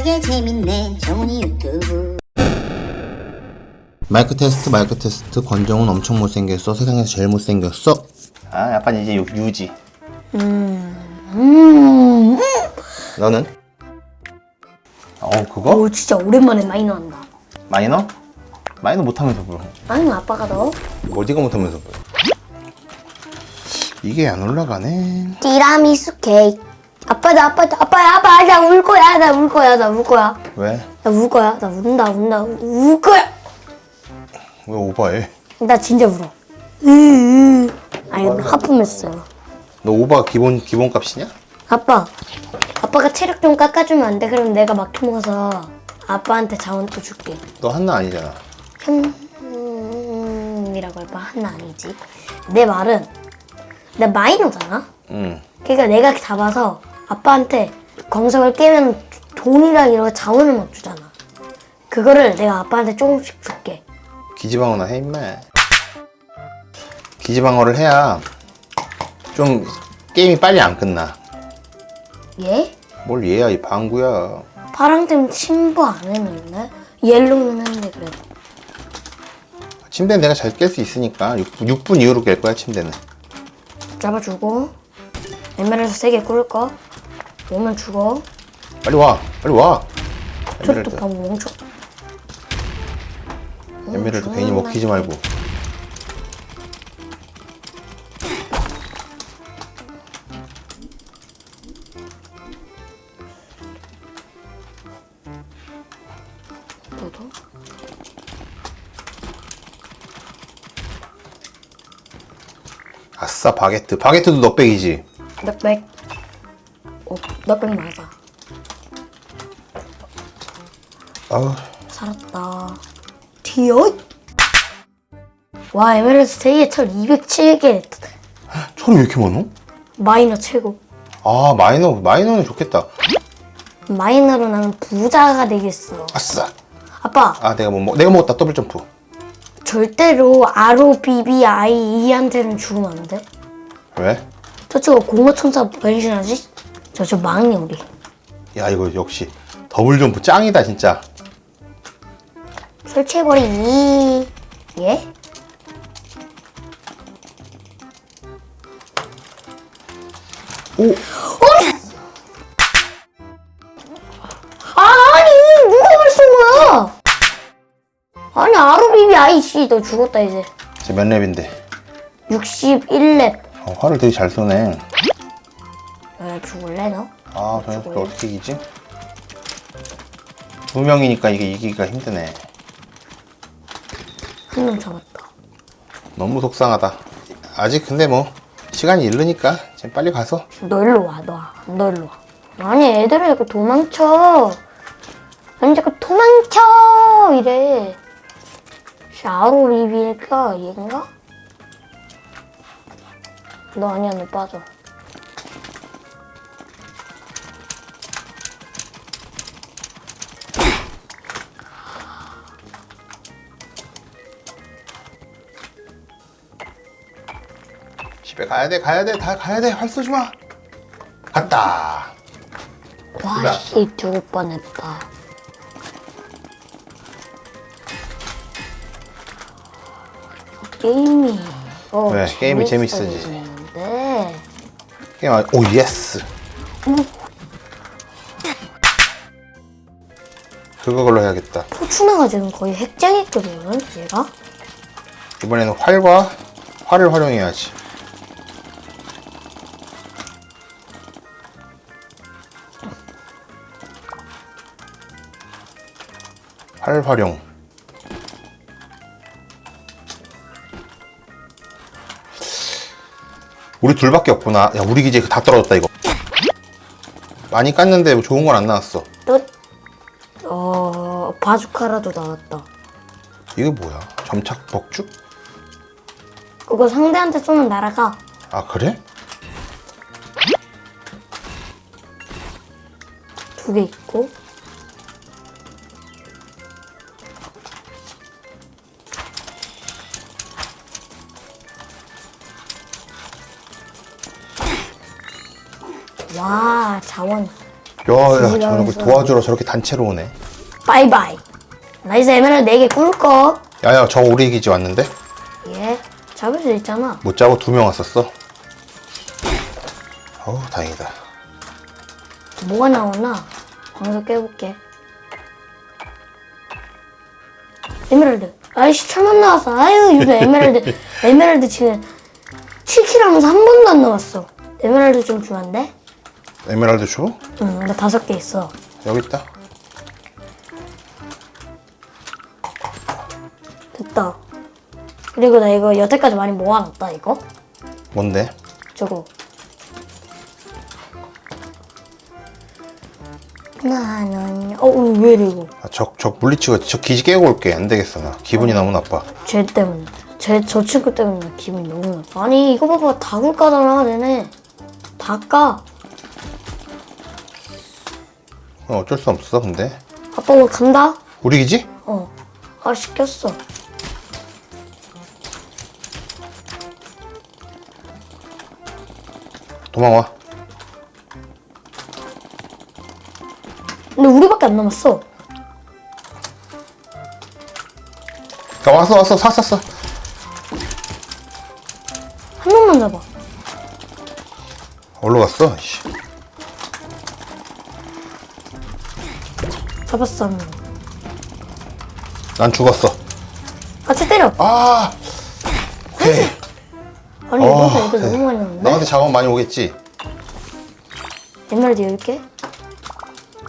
신나게 재밌네 정훈이 유튜브. 마이크 테스트 마이크 테스트. 권정은 엄청 못생겼어. 세상에서 제일 못생겼어. 아 약간 이제 유, 유지. 음. 너는? 어 그거? 오 진짜 오랜만에 많이 나왔다. 마이너? 마이너 못하면서 뭐 아니 아빠가 넣어 어디가 못하면서 뭐 이게 안 올라가네. 티라미수 케이크 아빠다 아빠다 아빠 야 아빠 나 울 거야 나 울 거야 나 울 거야 왜? 나 울 거야 나 운다 운다 울 거야 왜 오버해? 나 진짜 울어 으으. 아니 하품했어요 너 오버 기본 기본값이냐? 아빠 아빠가 체력 좀 깎아주면 안 돼? 그럼 내가 막혀 먹어서 아빠한테 자원 또 줄게 너 한나 아니잖아 흠이라고 해봐 하나 아니지 내 말은 내 마이너잖아 응 그러니까 내가 잡아서 아빠한테 광석을 깨면 돈이랑 이런 거 자원을 막 주잖아. 그거를 내가 아빠한테 조금씩 줄게. 기지방어나 해 임마. 기지방어를 해야 좀 게임이 빨리 안 끝나. 예? 뭘 얘야 이 방구야. 파랑팀 침부 안 했는데? 옐로우는 했는데 그래도. 침대는 내가 잘 깰 수 있으니까 6, 분 이후로 깰 거야 침대는. 잡아주고. 에메랄드 세개 꿀 거. 오면 죽어. 빨리 와 빨리 와. 저또 에메랄드. 바보 멍청 에메랄드 괜히 먹히지 말고. 너도? 아싸 바게트. 바게트도 넉백이지. 넉백 오, 넉백 맞아 아우. 살았다. 디어 와 에메랄드 세개 철 207개. 철이 왜 이렇게 많어? 마이너 최고. 아 마이너 마이너는 좋겠다. 마이너로 나는 부자가 되겠어. 아싸. 아빠. 아 내가 뭐 먹, 내가 먹었다. 더블 점프. 절대로 ROBBIE한테는 죽으면 안 돼? 왜? 저쪽은 공허천사 변신하지? 저저 막내 우리. 야 이거 역시 더블 점프 짱이다 진짜. 설치해버리기 예? 오. 아니 누가 말쓴 거야? 아니 ROBBI 씨너 죽었다 이제. 이제 몇 랩인데? 61렙. 어, 화를 되게 잘 쏘네 왜 죽을래 너? 아, 저 녀석들 어떻게 이기지? 두 명이니까 이게 이기기가 힘드네. 한 명 잡았다 너무 속상하다. 아직 근데 뭐 시간이 이르니까 지금 빨리 가서 너 일로 와너너 일로 와 아니 애들은 자꾸 도망쳐 아니 자꾸 도망쳐 이래 ROBB니까 얘인가? 너 아니야 너 빠져 집에 가야 돼, 가야 돼, 다 가야 돼. 활 쏘지 마. 갔다. 와씨 죽을 뻔했다 게임이 어, 왜? 게임이 재밌어지. 게임 아- 오 예스. 그거 걸로 해야겠다. 포추나가 지금 거의 핵쟁이거든요 얘가 이번에는 활과 활을 활용해야지. 활 활용. 우리 둘밖에 없구나. 야, 우리 기지 다 떨어졌다 이거. 많이 깠는데 뭐 좋은 건 안 나왔어. 또 어, 바주카라도 나왔다 이게 뭐야? 점착 벅죽? 그거 상대한테 쏘면 날아가 아 그래? 두 개 있고 와 자원 야, 야, 지지가 저렇게. 도와주러 저렇게 단체로 오네. 바이바이. 나 이제 에메랄드 4개 꿀꺽. 야야, 저 우리 기지 왔는데? 예. 잡을 수 있잖아. 못 잡고 두명 왔었어. 어우, 다행이다. 뭐가 나오나? 광석 깨볼게. 에메랄드. 아이씨, 철만 나왔어. 아유, 요즘 에메랄드. 에메랄드 지금 7킬 하면서 한 번도 안 나왔어. 에메랄드 좀 주면 안 돼? 에메랄드 줘? 응, 나 다섯 개 있어. 여기 있다. 됐다. 그리고 나 이거 여태까지 많이 모아놨다, 이거. 뭔데? 저거. 나는, 어, 왜 이래, 이거. 아, 적, 적 물리치고 저 기지 깨고 올게. 안 되겠어, 나. 기분이 너무 나빠. 쟤 때문에. 쟤, 저 친구 때문에 나 기분이 너무 나빠. 아니, 이거 봐봐. 다 굴 까잖아, 얘네. 다 까. 어, 어쩔 수 없어, 근데. 아빠 오늘 간다? 우리 기지? 어. 아, 시켰어. 도망와. 근데 우리밖에 안 남았어. 야, 왔어, 왔어. 샀었어. 한 명만 잡아. 어디로 갔어? 씨. 잡았어. 난 죽었어. 같이 때려. 아! 오케이. 아니, 어, 이번에 애들 네. 너무 많이 나왔네. 너한테 작업 많이 오겠지? 10개?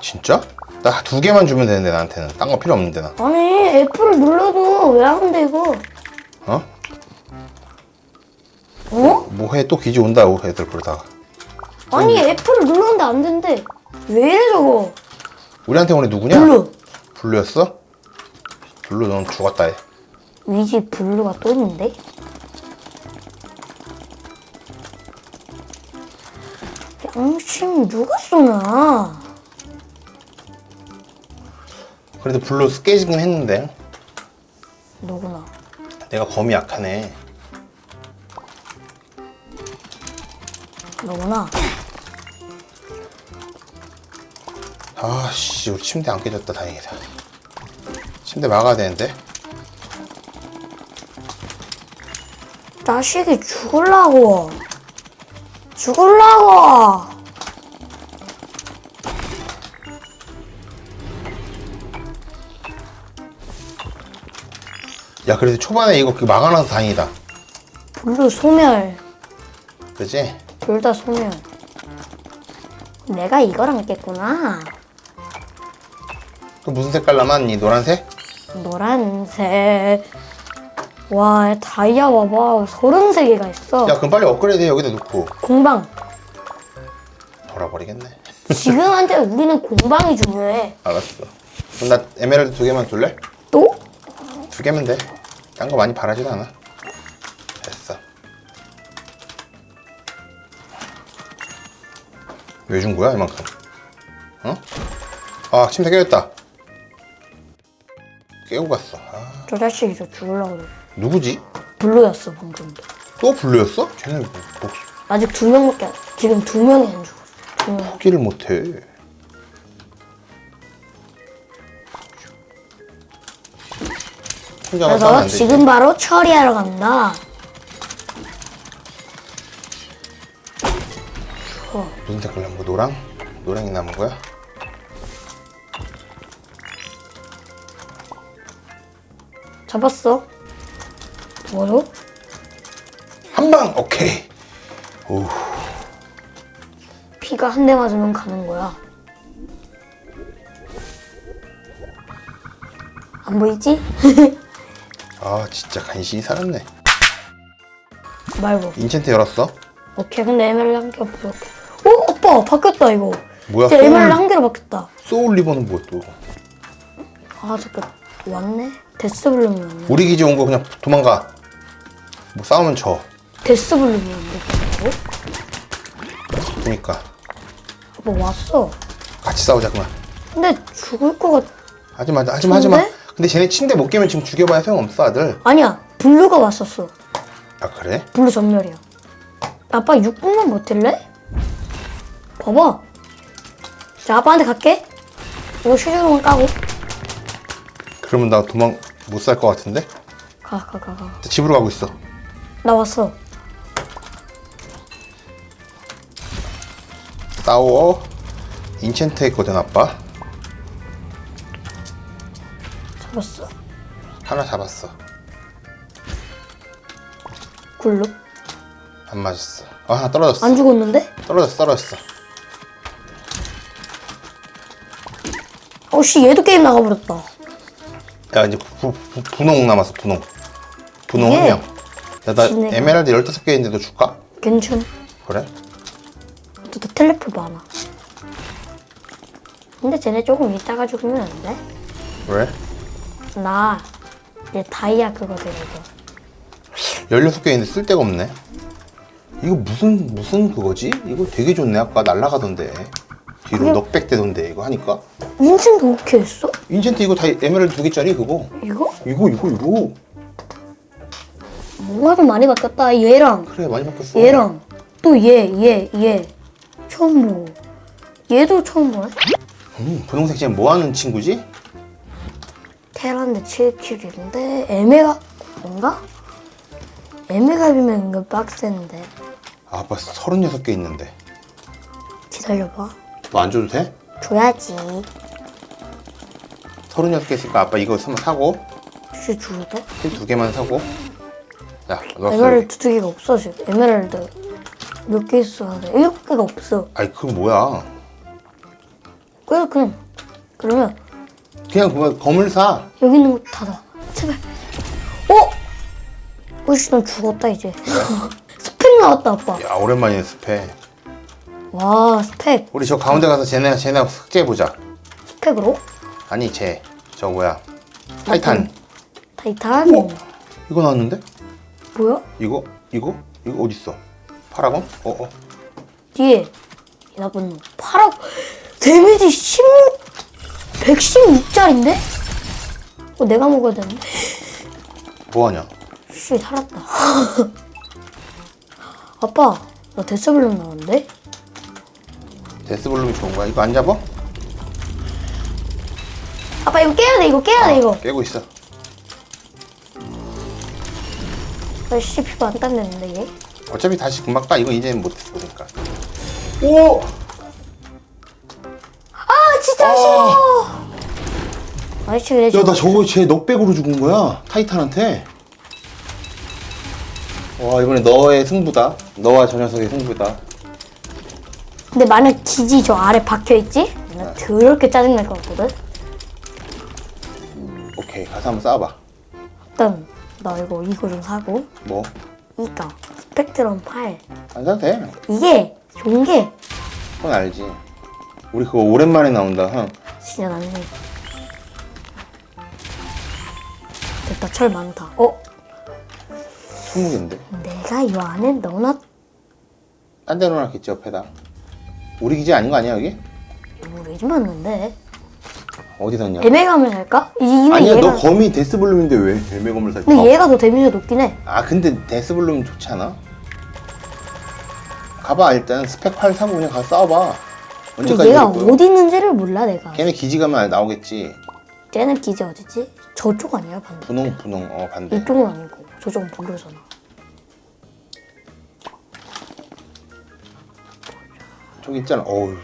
진짜? 나 두 개만 주면 되는데, 나한테는. 딴 거 필요 없는데, 나. 아니, F를 눌러도 왜 하는데, 이거? 어? 어? 뭐 해? 또 기지 온다고, 애들 그러다가. 아니, F를 눌렀는데 안 된대. 왜 이래, 저거? 우리한테 오늘 누구냐? 블루. 블루였어? 블루 넌 죽었다 해. 위지 블루가 또 있는데? 양심 누가 쏘나? 그래도 블루 깨지긴 했는데. 누구나. 내가 검이 약하네. 누구나. 아씨, 우리 침대 안 깨졌다. 다행이다. 침대 막아야 되는데. 자식이 죽을라고. 죽을라고. 야, 그래도 초반에 이거 그 막아놔서 다행이다. 블루 소멸. 그지? 둘 다 소멸. 내가 이거랑 깼구나. 그 무슨 색깔 남았니? 노란색? 노란색. 와, 다이아 봐봐. 서른 세 개가 있어. 야, 그럼 빨리 업그레이드 해. 여기다 놓고. 공방. 돌아버리겠네. 지금한테 우리는 공방이 중요해. 알았어. 그럼 나 에메랄드 두 개만 줄래? 또? 두 개면 돼. 딴 거 많이 바라지도 않아. 됐어. 왜 준 거야, 이만큼? 어? 아, 침대 깨졌다. 깨고 갔어. 아, 저 자식이 저 죽으려고 그래. 누구지? 블루였어, 방금도. 또 블루였어? 쟤는 뭐, 목, 아직 두 명밖에, 안- 지금 두 명이 안 죽었어. 두 명. 포기를 못해. 혼자 가서 하면 그래서 안 되지. 지금 바로 처리하러 갑니다. 무슨 색깔 남은 거? 노랑? 노랑이 남은 거야? 잡았어. 뭐죠? 한 방! 오케이. 오, 피가 한 대 맞으면 가는 거야. 안 보이지? 아, 진짜 간신히 살았네. 말고. 인챈트 열었어? 오케이, 근데 에메랄드 한 개가 부족해. 오, 오빠! 바뀌었다, 이거. 뭐야, 소울. 에메랄드 한 개로 바뀌었다. 소울 리버는 뭐야 또? 아, 잠깐. 왔네? 데스블룸이 왔네. 우리 기지 온 거 그냥 도망가. 뭐 싸우면 져. 데스블룸이 왔네. 그니까 뭐 왔어. 같이 싸우자 그만. 근데 죽을 것 같... 하지 마 하지 마 하지 마. 근데? 근데 쟤네 침대 못 깨면 지금 죽여봐야 소용없어 아들. 아니야. 블루가 왔었어. 아 그래? 블루 전멸이야. 아빠 6분만 버틸래? 봐봐. 자, 아빠한테 갈게. 이거 슈즈롱 까고. 그러면 나 도망 못 살 것 같은데? 가, 가, 가, 가. 집으로 가고 있어. 나 왔어. 싸워. 인챈트 했거든 아빠. 잡았어. 하나 잡았어. 굴룩. 안 맞았어. 아 하나 떨어졌어. 안 죽었는데? 떨어졌어 떨어졌어. 어씨, 얘도 게임 나가버렸다. 야 이제 부, 부, 분홍 남았어 분홍. 분홍 이게 한 명. 야나 지네가. 에메랄드 15개 있는데도 줄까? 괜찮. 그래? 또 텔레포 많아. 근데 쟤네 조금 이따가 죽으면 안 돼? 왜? 나, 얘 다이아 그거 되거든. 16개 있는데 쓸데가 없네. 이거 무슨 무슨 그거지? 이거 되게 좋네. 아까 날라가던데. 뒤로 넉백 되던데 이거 하니까. 인생도 오케이 했어? 인챈트 이거 다 에메랄드 두 개짜리 그거. 이거? 이거 이거 이거. 뭔가 좀 많이 바뀌었다. 얘랑, 그래 많이 바뀌었어. 얘랑, 또 얘, 얘, 얘. 처음 보고. 얘도 처음 보네? 음, 분홍색 지금 뭐 하는 친구지? 테란데 7킬인데, 에메가, 뭔가? 에메갑이면 은근 빡센데. 아, 아빠 36개 있는데. 기다려봐. 너 안 줘도 돼? 줘야지. 36개 있으니까 아빠 이거 한번 사고 혹시 줘도 돼? 힐두 개만 사고. 야, 넣었어. 에메랄드 두 개가 없어, 지금. 에메랄드. 몇 개 있어야 돼? 일곱 개가 없어. 아이 그거 뭐야? 그래, 그냥. 그러면, 그냥 그거 검을 사. 여기 있는 거 닫아. 제발. 어? 어이씨, 난 죽었다, 이제. 스펙 나왔다, 아빠. 야 오랜만이네 스펙. 와, 스펙. 우리 저 가운데 가서 쟤네 쟤네 숙제 보자. 스펙으로? 아니 쟤 저 뭐야? 타이탄. 타이탄. 이거 나왔는데? 뭐야? 이거 이거 이거 어디 있어? 파라곤? 어 어. 뒤에. 이 나쁜 놈. 파라. 데미지 16. 116짜린데? 어, 내가 먹어야 되는데. 뭐 하냐? 씨, 살았다. 아빠, 나 데스블룸 나왔는데? 데스볼룸이 좋은 거야? 이거 안 잡아? 아빠, 이거 깨야 돼, 이거 깨야 돼, 이거. 깨고 있어. 아, 씨, 피부 안 닦는데, 얘? 어차피 다시 금방 까. 이거 이제는 못했어 보니까. 오! 아, 진짜 싫어! 그래, 야, 저. 나 저거 쟤 넉백으로 죽은 거야. 타이탄한테. 와, 이번에 너의 승부다. 너와 저 녀석의 승부다. 근데 만약 기지 저 아래 박혀 있지? 나 더럽게 짜증날 것 같거든? 가서 한번 싸워봐. 일단, 나 이거, 이거 좀 사고. 뭐? 이거, 스펙트럼 8. 안 사도 돼. 이게, 좋은 게, 그건 알지. 우리 그거 오랜만에 나온다, 형. 진짜 나는. 됐다, 철 많다. 어? 20개인데. 내가 이 안에 넣어놨, 딴 데 놓아놨겠지, 옆에다. 우리 기지 아닌 거 아니야, 여기? 모르지 맞는데. 어디 뒀냐? 애매감을 살까? 이, 근데 아니야, 얘가, 너 검이 데스블룸인데 왜 벨메검을 살까? 근데 얘가 더 데미지가 높긴 해. 아, 근데 데스블룸 좋지 않아? 가봐, 일단. 스펙 8 사고 그냥 가서 싸워봐. 근데 언제까지 얘가 그럴 거야? 어디 있는지를 몰라, 내가. 걔네 기지 가면 나오겠지. 쟤는 기지 어디지? 저쪽 아니야, 반대. 분홍, 분홍, 어, 반대. 이쪽은 아니고, 저쪽은 모르잖아. 저기 있잖아. 어우.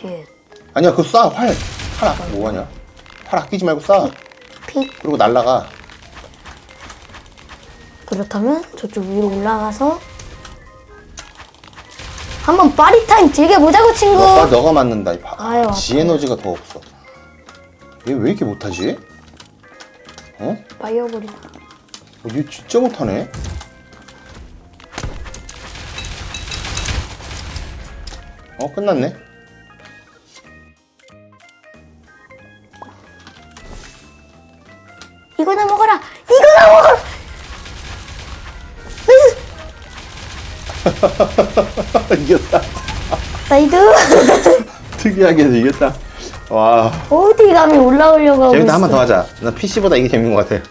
쉣. 아니야, 그거 쏴, 활. 활, 아, 뭐하냐? 활 아끼지 말고 쏴. 픽. 그리고 날라가. 그렇다면 저쪽 위로 올라가서 한번 파리타임 즐겨보자고 친구 너가, 너가 맞는다, 이 바. 아유, 지. 에너지가 더 없어. 얘 왜 이렇게 못하지? 어? 파이어볼이다 어, 얘 진짜 못하네. 어, 끝났네. 이겼다. 나이드 특이하게 이겼다. 와. 어디 감히 올라오려고 하고 재밌다, 있어 한번 더 하자. 나 PC보다 이게 재밌는 것 같아.